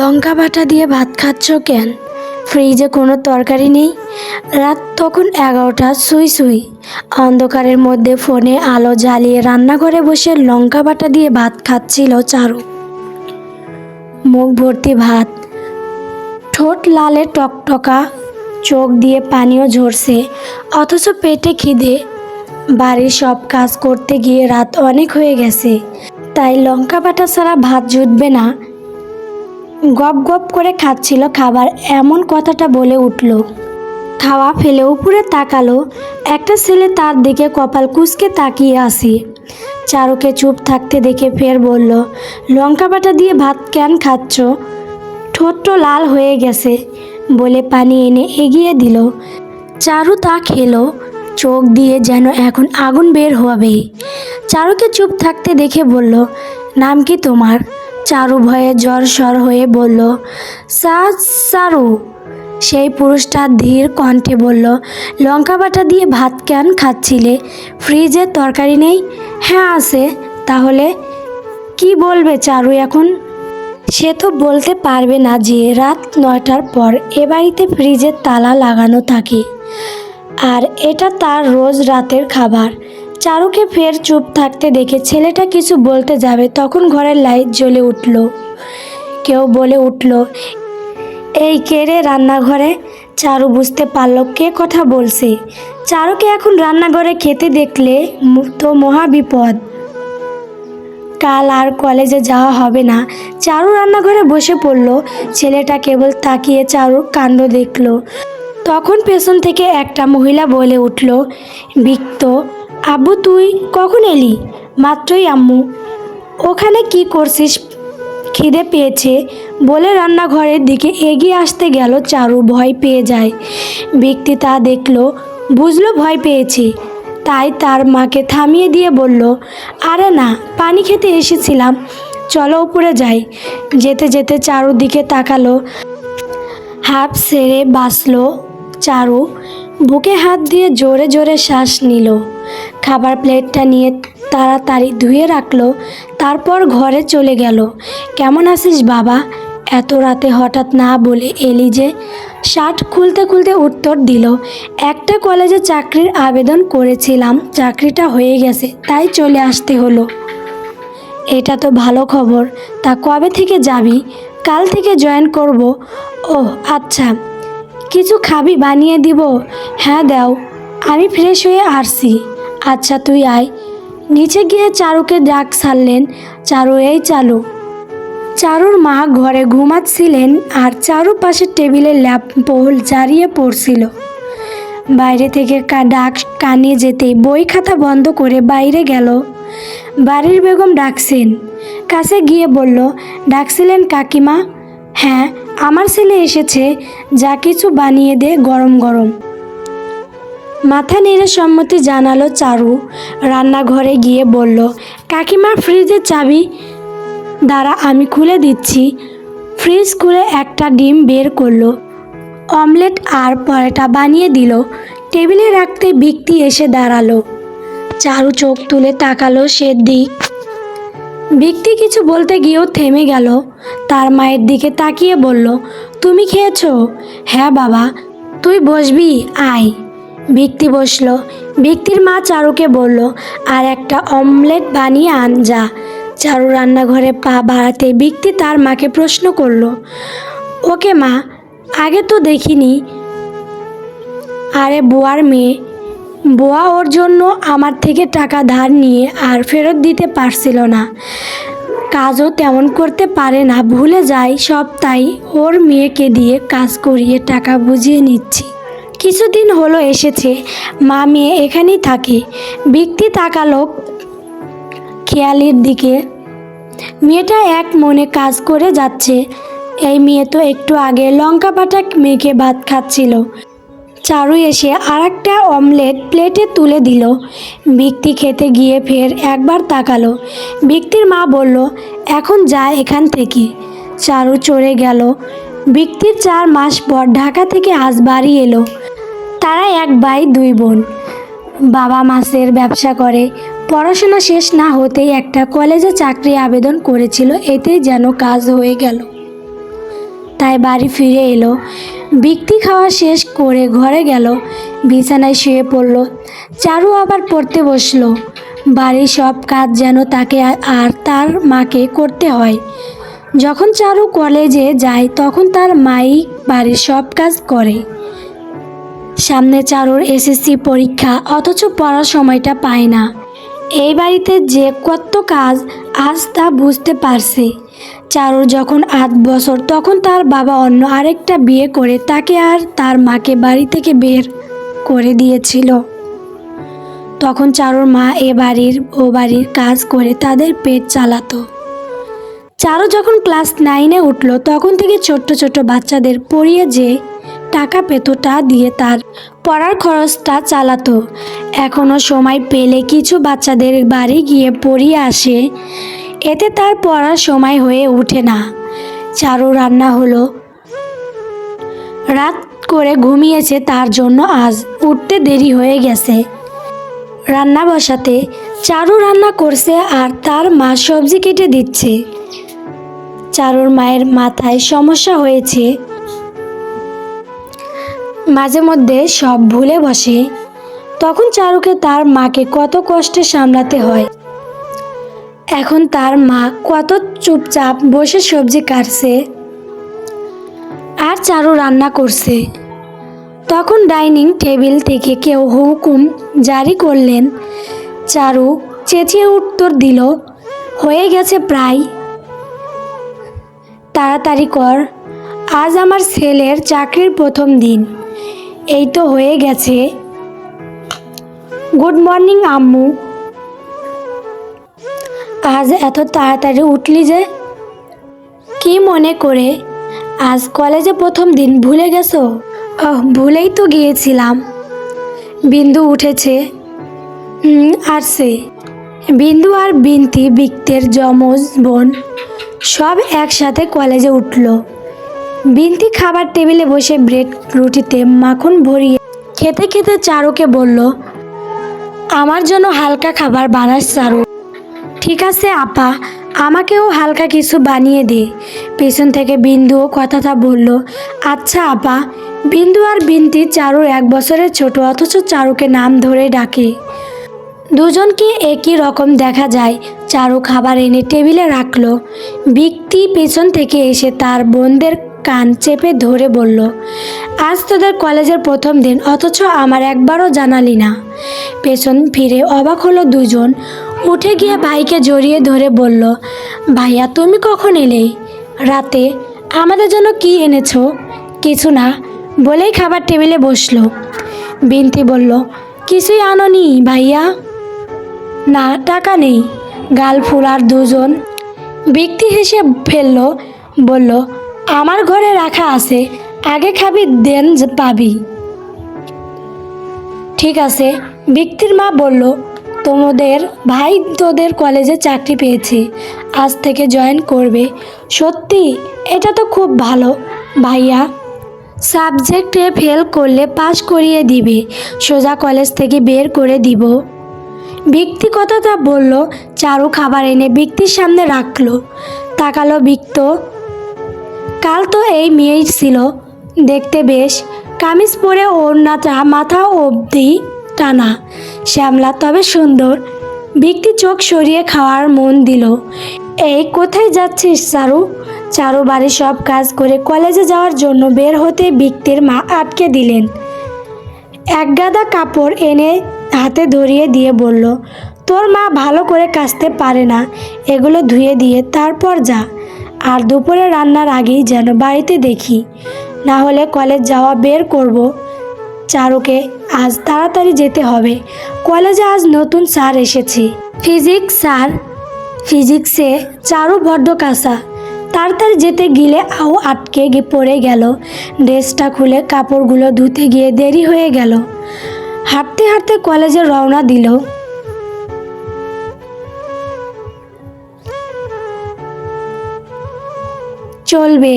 লঙ্কা বাটা দিয়ে ভাত খাচ্ছ কেন? ফ্রিজে কোনো তরকারি নেই? রাত তখন এগারোটা, সুই সুই। অন্ধকারের মধ্যে ফোনে আলো জ্বালিয়ে রান্নাঘরে বসে লঙ্কা বাটা দিয়ে ভাত খাচ্ছিল চারু। মুখ ভর্তি ভাত। ঠোঁট লালে টকটকা, চোখ দিয়ে পানিও ঝরছে, অথচ পেটে খিদে। বাড়ির সব কাজ করতে গিয়ে রাত অনেক হয়ে গেছে। তাই লঙ্কা বাটা ছাড়া ভাত জুটবে না। গপ গপ করে খাচ্ছিল খাবার। এমন কথাটা বলে উঠল। খাওয়া ফেলে উপরে তাকালো। একটা ছেলে তার দিকে কপাল কুচকে তাকিয়ে আসি চারুকে চুপ থাকতে দেখে ফের বলল, লঙ্কা বাটা দিয়ে ভাত কেন খাচ্ছ? ঠোঁট্ট লাল হয়ে গেছে বলে পানি এনে এগিয়ে দিল। চারু তা খেলো। চোখ দিয়ে যেন এখন আগুন বের হবে। চারুকে চুপ থাকতে দেখে বলল, নাম কি তোমার? চারু ভয়ে জ্বর সর হয়ে বলল, সা চারু সেই পুরুষটা ধীর কণ্ঠে বলল, লঙ্কা বাটা দিয়ে ভাত কেন খাচ্ছিলে? ফ্রিজে তরকারি নেই? হ্যাঁ আছে। তাহলে কি বলবে চারু এখন? সে তো বলতে পারবে না যে রাত নয়টার পর এ বাড়িতে ফ্রিজের তালা লাগানো থাকে। আর এটা তার রোজ রাতের খাবার। চারুকে ফের চুপ থাকতে দেখে ছেলেটা কিছু বলতে যাবে, তখন ঘরের লাইট জ্বলে উঠল। কেউ বলে উঠল, এই কে রে রান্নাঘরে? চারু বুঝতে পারল কে কথা বলছে। চারুকে এখন রান্নাঘরে খেতে দেখলে তো মহা বিপদ। কাল আর কলেজে যাওয়া হবে না। চারু রান্নাঘরে বসে পড়ল। ছেলেটা কেবল তাকিয়ে চারুর কাণ্ড দেখল। তখন পেছন থেকে একটা মহিলা বলে উঠল, বিক্ত আব্বু, তুই কখন এলি? মাত্রই, আম্মু। ওখানে কি করছিস? খিদে পেয়েছে বলে রান্নাঘরের দিকে এগিয়ে আসতে গেল চারু, ভয় পেয়ে যায়। ব্যক্তি তা দেখল, বুঝলো ভয় পেয়েছে। তাই তার মাকে থামিয়ে দিয়ে বলল, আরে না, পানি খেতে এসেছিলাম। চলো উপরে যাই। যেতে যেতে চারুদিকে তাকালো। হাফ সেরে বাঁচলো চারু। বুকে হাত দিয়ে জোরে জোরে শ্বাস নিল। খাবার প্লেটটা নিয়ে তাড়াতাড়ি ধুয়ে রাখল, তারপর ঘরে চলে গেল। কেমন আছিস বাবা? এত রাতে হঠাৎ না বলে এলি যে শার্ট খুলতে খুলতে উত্তর দিল, একটা কলেজে চাকরির আবেদন করেছিলাম, চাকরিটা হয়ে গেছে, তাই চলে আসতে হলো। এটা তো ভালো খবর, তা কবে থেকে যাবি? কাল থেকে জয়েন করব। ও আচ্ছা। কিছু খাবি বানিয়ে দিব? হ্যাঁ দাও। আমি ফ্রেশ হয়ে আসছি। আচ্ছা তুই আয়। নিচে গিয়ে চারুকে ডাক সারলেন চারু, এই চালু। চারুর মা ঘরে ঘুমাচ্ছিলেন আর চারু পাশে টেবিলে ল্যাম্পোল জ্বালিয়ে পড়ছিল। বাইরে থেকে ডাক কানে যেতে বই খাতা বন্ধ করে বাইরে গেল। বাড়ির বেগম ডাকছেন। কাছে গিয়ে বলল, ডাকছিলেন কাকিমা? হ্যাঁ আমার ছেলে এসেছে। যা কিছু বানিয়ে দে গরম গরম। মাথা নেড়ে সম্মতি জানালো চারু। রান্নাঘরে গিয়ে বলল, কাকিমা ফ্রিজের চাবি। দ্বারা আমি খুলে দিচ্ছি। ফ্রিজ খুলে একটা ডিম বের করল। অমলেট আর পরোটা বানিয়ে দিল। টেবিলে রাখতে বিক্তি এসে দাঁড়াল। চারু চোখ তুলে তাকালো সে দিক বিক্তি কিছু বলতে গিয়েও থেমে গেল। তার মায়ের দিকে তাকিয়ে বলল, তুমি খেয়েছো? হ্যাঁ বাবা। তুই বসবি? আয়। বিক্তি বসল। বিক্তির মা চারুকে বলল, আর একটা অমলেট বানিয়ে আন যা। চারু রান্নাঘরে পা বাড়াতে বিক্তি তার মাকে প্রশ্ন করল, ওকে মা, আগে তো দেখিনি। আরে বুয়ার মেয়ে, বুয়া ওর জন্য আমার থেকে টাকা ধার নিয়ে আর ফেরত দিতে পারছিল না। কাজও তেমন করতে পারে না, ভুলে সব, তাই ওর মেয়েকে দিয়ে কাজ করিয়ে টাকা বুঝিয়ে নিচ্ছি। কিছুদিন হলো এসেছে। মা মেয়ে এখানেই থাকে। ব্যক্তি তাকালো খেয়ালির দিকে। মেয়েটা এক মনে কাজ করে যাচ্ছে। এই মেয়ে তো একটু আগে লঙ্কা পাটা মেখে ভাত খাচ্ছিল। চারু এসে আর একটা অমলেট প্লেটে তুলে দিল। বিক্তি খেতে গিয়ে ফের একবার তাকালো। বিক্তির মা বলল, এখন যা এখান থেকে। চারু চড়ে গেল। বিক্তির চার মাস পর ঢাকা থেকে আজ বাড়ি এলো। তারা এক ভাই, দুই বোন। বাবা মাছের ব্যবসা করে। পড়াশোনা শেষ না হতেই একটা কলেজে চাকরি আবেদন করেছিল। এতেই যেন কাজ হয়ে গেল। তাই বাড়ি ফিরে এলো। বিক্তি খাওয়া শেষ করে ঘরে গেল। বিছানায় শুয়ে পড়ল। চারু আবার পড়তে বসল। বাড়ির সব কাজ যেন তাকে আর তার মাকে করতে হয়। যখন চারু কলেজে যায়, তখন তার মাই বাড়ির সব কাজ করে। সামনে চারুর এসএসসি পরীক্ষা, অথচ পড়ার সময়টা পায় না। এই বাড়িতে যে কত কাজ, আজ তা বুঝতে পারছে। চারুর যখন আট বছর, তখন তার বাবা অন্য আরেকটা বিয়ে করে, তাকে আর তার মাকে বাড়ি থেকে বের করে দিয়েছিল। তখন চারুর মা এ বাড়ির, ও বাড়ির কাজ করে তাদের পেট চালাতো। চারু যখন ক্লাস নাইনে উঠল, তখন থেকে ছোট্ট ছোট্ট বাচ্চাদের পড়িয়ে যে টাকা পেত তা দিয়ে তার পড়ার খরচটা চালাতো। এখনও সময় পেলে কিছু বাচ্চাদের বাড়ি গিয়ে পড়িয়ে আসে। এতে তার পড়ার সময় হয়ে ওঠে না। চারু রান্না হলো। রাত করে ঘুমিয়েছে, তার জন্য আজ উঠতে দেরি হয়ে গেছে। রান্না বসাতে চারু রান্না করছে আর তার মা সবজি কেটে দিচ্ছে। চারুর মায়ের মাথায় সমস্যা হয়েছে। মাঝে মধ্যে সব ভুলে বসে। তখন চারুকে তার মাকে কত কষ্টে সামলাতে হয়। এখন তার মা কত চুপচাপ বসে সবজি কাটছে। আর চারু রান্না করছে। তখন ডাইনিং টেবিল থেকে কেউ হুকুম জারি করলেন। চারু চেঁচিয়ে উত্তর দিল, হয়ে গেছে প্রায়। তাড়াতাড়ি কর। আজ আমার ছেলের চাকরির প্রথম দিন। এই তো হয়ে গেছে। গুড মর্নিং, আম্মু। আজ এত তাড়াতাড়ি উঠলি যে? কি মনে করে? আজ কলেজে প্রথম দিন, ভুলে গেছো? ভুলেই তো গিয়েছিলাম। বিন্দু উঠেছে। আর সে বিন্দু আর বিনতি বিক্তের যমজ বোন। সব একসাথে কলেজে উঠল। বিনতি খাবার টেবিলে বসে ব্রেড, রুটিতে মাখন ভরিয়ে খেতে খেতে চারুকে বলল, আমার জন্য হালকা খাবার বানাস চারু। ঠিক আছে আপা, আমাকেও হালকা কিছু বানিয়ে দে। পেছন থেকে বিন্দুও কথাটা বলল আচ্ছা আপা। বিন্দু আর বিনতি চারুর এক বছরের ছোট, অথচ চারুকে নাম ধরে ডাকে। দুজনকে একই রকম দেখা যায়। চারু খাবার এনে টেবিলে রাখল। বিক্তি পেছন থেকে এসে তার বোনদের কান চেপে ধরে বলল, আজ তোদের কলেজের প্রথম দিন, অথচ আমার একবারও জানালি না। পেছন ফিরে অবাক হলো দুজন। উঠে গিয়ে ভাইকে জড়িয়ে ধরে বলল, ভাইয়া, তুমি কখন এলে? রাতে? আমাদের জন্য কি এনেছো? কিছু না। বলেই খাবার টেবিলে বসল। বিনতি বলল, কিছুই আনোনি ভাইয়া। না, টাকা নেই। গাল ফুলার দুজন। ব্যক্তি হেসে ফেলল, বলল, আমার ঘরে রাখা আছে, আগে খাবি, দেন পাবি। ঠিক আছে। ব্যক্তির মা বলল, তোমাদের, ভাই তোদের কলেজে চাকরি পেয়েছে, আজ থেকে জয়েন করবে। সত্যি, এটা তো খুব ভালো, ভাইয়া। সাবজেক্টে ফেল করলে পাশ করিয়ে দিবে, সোজা কলেজ থেকে বের করে দিব। ব্যক্তি কথাটা বলল, চারু খাবার এনে ব্যক্তির সামনে রাখল। তাকালো বিক্ত। কাল তো এই মেয়েই ছিল। দেখতে বেশ, কামিজ পরে ওড়নাটা মাথা অবধি টানা, শ্যামলা তবে সুন্দর। ব্যক্তি চোখ সরিয়ে খাওয়ার মন দিল। এই কোথায় যাচ্ছিস চারু? চারু বাড়ির সব কাজ করে কলেজে যাওয়ার জন্য বের হতে ব্যক্তির মা আটকে দিলেন। এক গাদা কাপড় এনে হাতে ধরিয়ে দিয়ে বলল, তোর মা ভালো করে কাচতে পারে না। এগুলো ধুয়ে দিয়ে তারপর যা। আর দুপুরে রান্নার আগেই যেন বাড়িতে দেখি। না হলে কলেজ যাওয়া বের করব। চারুকে আজ তাড়াতাড়ি যেতে হবে। কলেজে আজ নতুন স্যার এসেছে। Physics sir. ফিজিক্সে চারু বড্ড কাঁচা। তাড়াতাড়ি যেতে গিলে আও আটকে পড়ে গেল। ড্রেসটা খুলে কাপড়গুলো ধুতে গিয়ে দেরি হয়ে গেল। হাঁটতে হাঁটতে কলেজে রওনা দিল। চলবে।